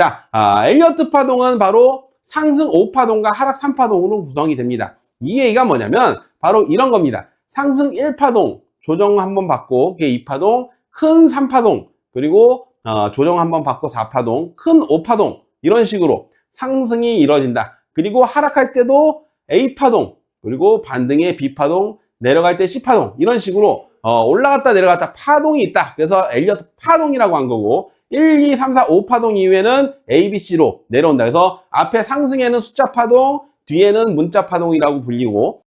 자, 아, 엘리어트 파동은 바로 상승 5파동과 하락 3파동으로 구성이 됩니다. 이 얘기가 뭐냐면 바로 이런 겁니다. 상승 1파동 조정 한번 받고 그게 2파동, 큰 3파동, 그리고 어, 조정 한번 받고 4파동, 큰 5파동 이런 식으로 상승이 이루어진다. 그리고 하락할 때도 A파동, 그리고 반등의 B파동, 내려갈 때 C파동 이런 식으로 어, 올라갔다 내려갔다 파동이 있다. 그래서 엘리어트 파동이라고 한 거고 1, 2, 3, 4, 5파동 이후에는 A, B, C로 내려온다. 그래서 앞에 상승에는 숫자 파동, 뒤에는 문자 파동이라고 불리고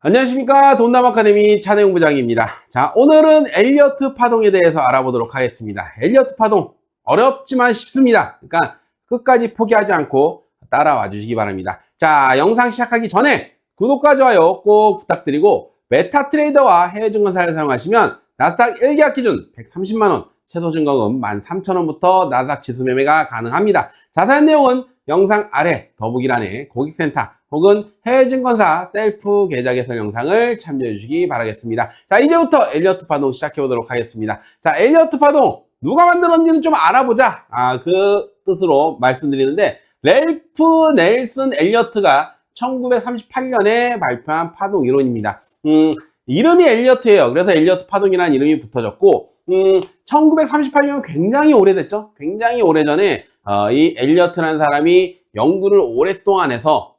안녕하십니까 돈남 아카데미 차대용 부장입니다. 자 오늘은 엘리어트 파동에 대해서 알아보도록 하겠습니다. 엘리어트 파동 어렵지만 쉽습니다. 그러니까 끝까지 포기하지 않고 따라와 주시기 바랍니다. 자 영상 시작하기 전에 구독과 좋아요 꼭 부탁드리고 메타트레이더와 해외증권사를 사용하시면 나스닥 1계약 기준 130만원 최소증거금 13,000원부터 나스닥 지수 매매가 가능합니다. 자세한 내용은 영상 아래 더보기란에 고객센터 혹은 해외증권사 셀프 계좌 개설 영상을 참조해 주시기 바라겠습니다. 자, 이제부터 엘리어트 파동 시작해 보도록 하겠습니다. 자, 엘리어트 파동 누가 만들었는지는 좀 알아보자. 아, 그 뜻으로 말씀드리는데 렐프 넬슨 엘리어트가 1938년에 발표한 파동 이론입니다. 음, 이름이 엘리어트예요. 그래서 엘리어트 파동이라는 이름이 붙어졌고 음, 1938년은 굉장히 오래됐죠. 굉장히 오래전에 어, 이 엘리어트라는 사람이 연구를 오랫동안 해서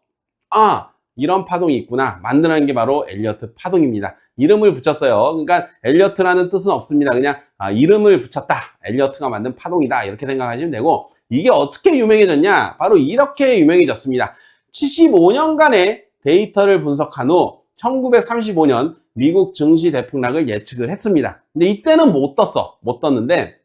아 이런 파동이 있구나 만드는 게 바로 엘리어트 파동입니다. 이름을 붙였어요. 그러니까 엘리어트라는 뜻은 없습니다. 그냥 아, 이름을 붙였다. 엘리어트가 만든 파동이다. 이렇게 생각하시면 되고 이게 어떻게 유명해졌냐? 바로 이렇게 유명해졌습니다. 75년간의 데이터를 분석한 후 1935년 미국 증시 대폭락을 예측을 했습니다. 근데 이때는 못 떴어. 못 떴는데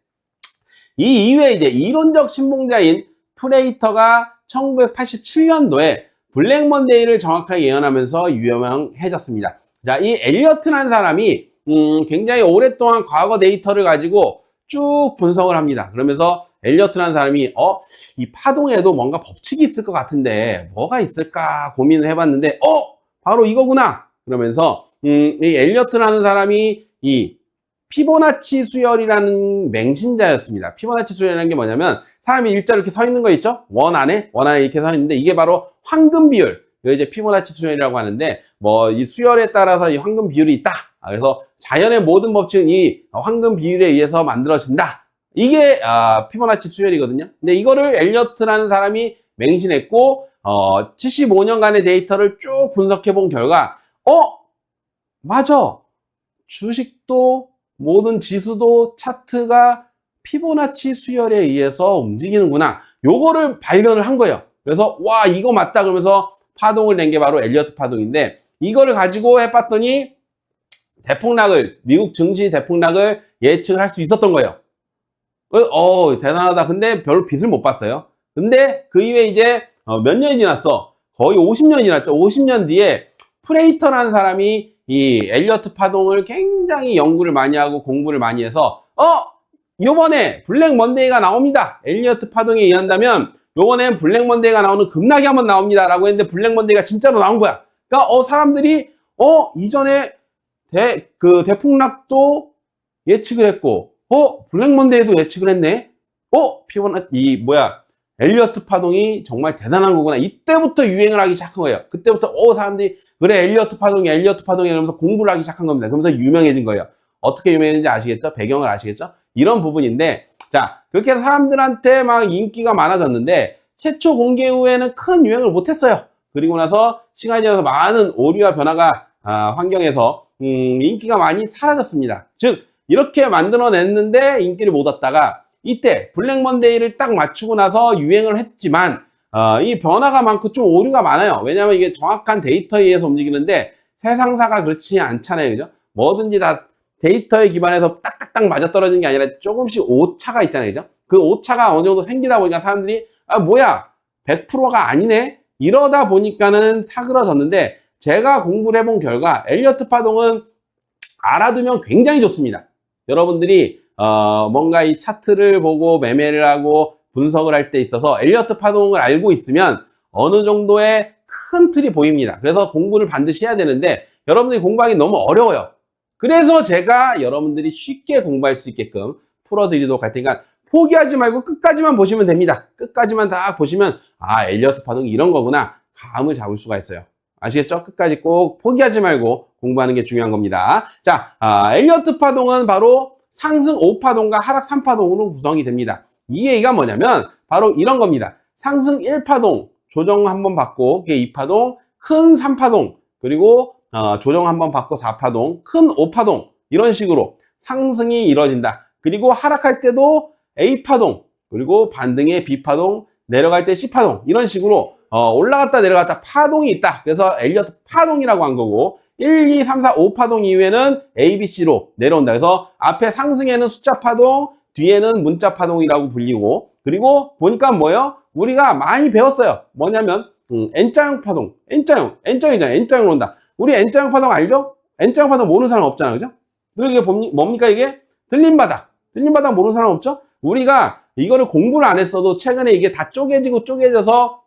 이 이후에 이제 이론적 신봉자인 프레이터가 1987년도에 블랙 먼데이를 정확하게 예언하면서 유명해졌습니다. 자, 이 엘리어트라는 사람이 음, 굉장히 오랫동안 과거 데이터를 가지고 쭉 분석을 합니다. 그러면서 엘리어트라는 사람이 어, 이 파동에도 뭔가 법칙이 있을 것 같은데 뭐가 있을까 고민을 해봤는데 어, 바로 이거구나. 그러면서 음, 이 엘리어트라는 사람이 이 피보나치 수열이라는 맹신자였습니다. 피보나치 수열이라는 게 뭐냐면 사람이 일자로 이렇게 서 있는 거 있죠? 원 안에 원 안에 이렇게 서 있는데 이게 바로 황금 비율. 이거 이제 피보나치 수열이라고 하는데 뭐 이 수열에 따라서 이 황금 비율이 있다. 아, 그래서 자연의 모든 법칙은 이 황금 비율에 의해서 만들어진다. 이게 아, 피보나치 수열이거든요. 근데 이거를 엘리어트라는 사람이 맹신했고 어, 75년간의 데이터를 쭉 분석해 본 결과 어 맞아 주식도 모든 지수도 차트가 피보나치 수열에 의해서 움직이는구나. 요거를 발견을 한 거예요. 그래서 와 이거 맞다 그러면서 파동을 낸 게 바로 엘리어트 파동인데 이거를 가지고 해봤더니 대폭락을 미국 증시 대폭락을 예측을 할 수 있었던 거예요. 어, 어, 대단하다. 근데 별로 빚을 못 봤어요. 근데 그 이후에 이제 어, 몇 년이 지났어. 거의 50년이 지났죠. 50년 뒤에 프레이터라는 사람이 이 엘리어트 파동을 굉장히 연구를 많이 하고 공부를 많이 해서 어 요번에 블랙 먼데이가 나옵니다. 엘리어트 파동에 의한다면 요번엔 블랙 먼데이가 나오는 급락이 한번 나옵니다. 라고 했는데 블랙 먼데이가 진짜로 나온 거야. 그러니까 어 사람들이 어 이전에 대, 그 대폭락도 예측을 했고 어 블랙 먼데이도 예측을 했네. 어 피보나 이 뭐야 엘리어트 파동이 정말 대단한 거구나. 이때부터 유행을 하기 시작한 거예요. 그때부터 어 사람들이 그래 엘리어트 파동이 엘리어트 파동이 이러면서 공부를 하기 시작한 겁니다. 그러면서 유명해진 거예요. 어떻게 유명했는지 아시겠죠? 배경을 아시겠죠? 이런 부분인데 자 그렇게 사람들한테 막 인기가 많아졌는데 최초 공개 후에는 큰 유행을 못했어요. 그리고 나서 시간이 지나서 많은 오류와 변화가 아, 환경에서 음, 인기가 많이 사라졌습니다. 즉 이렇게 만들어냈는데 인기를 못 얻다가 이때 블랙 먼데이를 딱 맞추고 나서 유행을 했지만 어, 이 변화가 많고 좀 오류가 많아요. 왜냐하면 이게 정확한 데이터에 의해서 움직이는데 세상사가 그렇지 않잖아요. 그죠? 뭐든지 다 데이터에 기반해서 딱딱딱 맞아떨어지는 게 아니라 조금씩 오차가 있잖아요. 그죠? 그 오차가 어느 정도 생기다 보니까 사람들이 아 뭐야 100%가 아니네 이러다 보니까는 사그러졌는데 제가 공부를 해본 결과 엘리어트 파동은 알아두면 굉장히 좋습니다. 여러분들이 어, 뭔가 이 차트를 보고 매매를 하고 분석을 할 때 있어서 엘리어트 파동을 알고 있으면 어느 정도의 큰 틀이 보입니다. 그래서 공부를 반드시 해야 되는데 여러분들이 공부하기 너무 어려워요. 그래서 제가 여러분들이 쉽게 공부할 수 있게끔 풀어드리도록 할 테니까 포기하지 말고 끝까지만 보시면 됩니다. 끝까지만 다 보시면 아 엘리어트 파동이 이런 거구나 감을 잡을 수가 있어요. 아시겠죠? 끝까지 꼭 포기하지 말고 공부하는 게 중요한 겁니다. 자, 아, 엘리어트 파동은 바로 상승 5파동과 하락 3파동으로 구성이 됩니다. 이 얘기가 뭐냐면 바로 이런 겁니다. 상승 1파동 조정 한번 받고 그게 2파동, 큰 3파동 그리고 어, 조정 한번 받고 4파동, 큰 5파동 이런 식으로 상승이 이루어진다. 그리고 하락할 때도 A파동 그리고 반등의 B파동 내려갈 때 C파동 이런 식으로 어, 올라갔다 내려갔다 파동이 있다. 그래서 엘리어트 파동이라고 한 거고 1, 2, 3, 4, 5파동 이후에는 A, B, C로 내려온다. 그래서 앞에 상승에는 숫자 파동, 뒤에는 문자 파동이라고 불리고 그리고 보니까 뭐예요? 우리가 많이 배웠어요. 뭐냐면 음, N자형 파동, N자형, N자형이잖아요. N자형으로 온다. 우리 N자형 파동 알죠? N자형 파동 모르는 사람 없잖아요. 그죠? 그리고 이게 뭡니- 뭡니까 이게? 들린 바닥. 들린 바닥 모르는 사람 없죠? 우리가 이거를 공부를 안 했어도 최근에 이게 다 쪼개지고 쪼개져서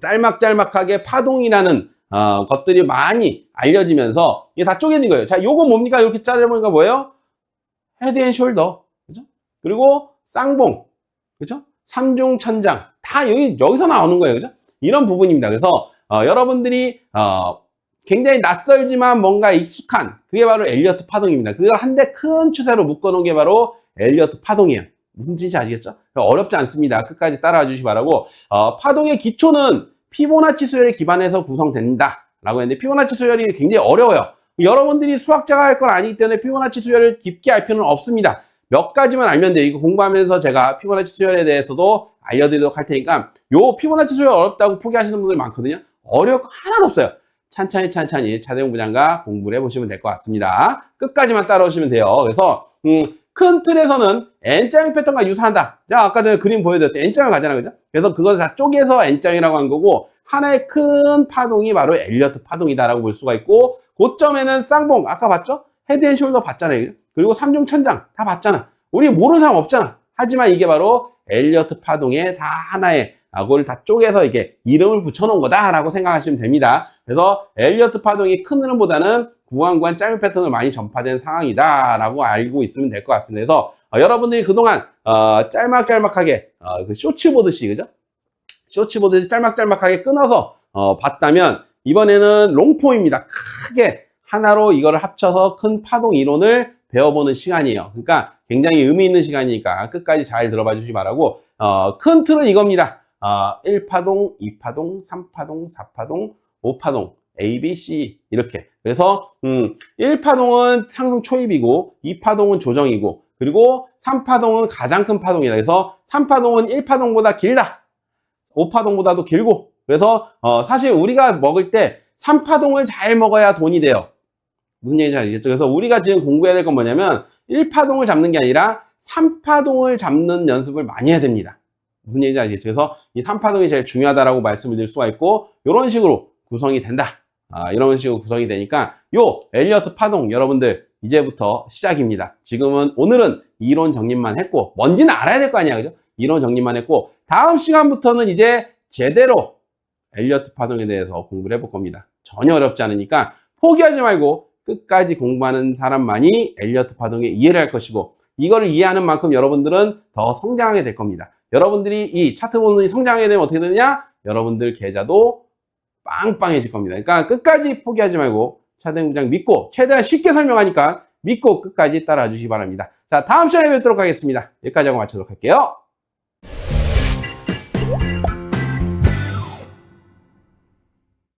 짤막짤막하게 파동이라는 어, 것들이 많이 알려지면서 이게 다 쪼개진 거예요. 자, 요거 뭡니까? 이렇게 짜려보니까 뭐예요? 헤드 앤 숄더. 그죠? 그리고 쌍봉. 그죠? 삼중 천장. 다 여기, 여기서 나오는 거예요. 그죠? 이런 부분입니다. 그래서, 어, 여러분들이, 어, 굉장히 낯설지만 뭔가 익숙한, 그게 바로 엘리어트 파동입니다. 그걸 한데 큰 추세로 묶어놓은 게 바로 엘리어트 파동이에요. 무슨 뜻인지 아시겠죠? 어렵지 않습니다. 끝까지 따라와 주시기 바라고, 어, 파동의 기초는 피보나치 수열에 기반해서 구성된다. 라고 했는데, 피보나치 수열이 굉장히 어려워요. 여러분들이 수학자가 할 건 아니기 때문에 피보나치 수열을 깊게 알 필요는 없습니다. 몇 가지만 알면 돼요. 이거 공부하면서 제가 피보나치 수열에 대해서도 알려드리도록 할 테니까, 요 피보나치 수열 어렵다고 포기하시는 분들 많거든요. 어려울 거 하나도 없어요. 찬찬히 찬찬히 차대공부장과 공부를 해보시면 될 것 같습니다. 끝까지만 따라오시면 돼요. 그래서 음, 큰 틀에서는 N자형 패턴과 유사한다. 자, 아까 전에 그림 보여드렸죠. N자형 가잖아요. 그죠? 그래서 그걸 다 쪼개서 N자형이라고 한 거고 하나의 큰 파동이 바로 엘리어트 파동이다라고 볼 수가 있고 고점에는 쌍봉 아까 봤죠? 헤드 앤 숄더 봤잖아요. 그죠? 그리고 삼중 천장 다 봤잖아. 우리 모르는 사람 없잖아. 하지만 이게 바로 엘리어트 파동의 다 하나의 아, 그걸 다 쪼개서 이렇게 이름을 붙여놓은 거다라고 생각하시면 됩니다. 그래서 엘리어트 파동이 큰 흐름보다는 구간구간 짧은 패턴을 많이 전파된 상황이다라고 알고 있으면 될 것 같습니다. 그래서 어, 여러분들이 그동안 어, 짤막짤막하게 어, 그 쇼츠 보듯이 그죠? 쇼츠 보듯이 짤막짤막하게 끊어서 어, 봤다면 이번에는 롱폼입니다. 크게 하나로 이거를 합쳐서 큰 파동 이론을 배워보는 시간이에요. 그러니까 굉장히 의미 있는 시간이니까 끝까지 잘 들어봐 주시 기 바라고 어, 큰 틀은 이겁니다. 어, 1파동, 2파동, 3파동, 4파동, 5파동, A, B, C 이렇게. 그래서 음, 1파동은 상승 초입이고 2파동은 조정이고 그리고 3파동은 가장 큰 파동이다. 그래서 3파동은 1파동보다 길다. 5파동보다도 길고 그래서 어, 사실 우리가 먹을 때 3파동을 잘 먹어야 돈이 돼요. 무슨 얘기인지 알겠죠? 그래서 우리가 지금 공부해야 될 건 뭐냐면 1파동을 잡는 게 아니라 3파동을 잡는 연습을 많이 해야 됩니다. 무슨 얘기인지 알겠죠? 그래서 이 3파동이 제일 중요하다라고 말씀을 드릴 수가 있고 이런 식으로 구성이 된다. 아, 이런 식으로 구성이 되니까 요 엘리어트 파동 여러분들 이제부터 시작입니다. 지금은 오늘은 이론 정립만 했고 뭔지는 알아야 될 거 아니야. 그죠? 이론 정립만 했고 다음 시간부터는 이제 제대로 엘리어트 파동에 대해서 공부를 해볼 겁니다. 전혀 어렵지 않으니까 포기하지 말고 끝까지 공부하는 사람만이 엘리어트 파동의 이해를 할 것이고 이거를 이해하는 만큼 여러분들은 더 성장하게 될 겁니다. 여러분들이 이 차트 보는 이 성장하게 되면 어떻게 되느냐? 여러분들 계좌도 빵빵해질 겁니다. 그러니까 끝까지 포기하지 말고 차등장 믿고 최대한 쉽게 설명하니까 믿고 끝까지 따라와 주시기 바랍니다. 자, 다음 시간에 뵙도록 하겠습니다. 여기까지 하고 마치도록 할게요.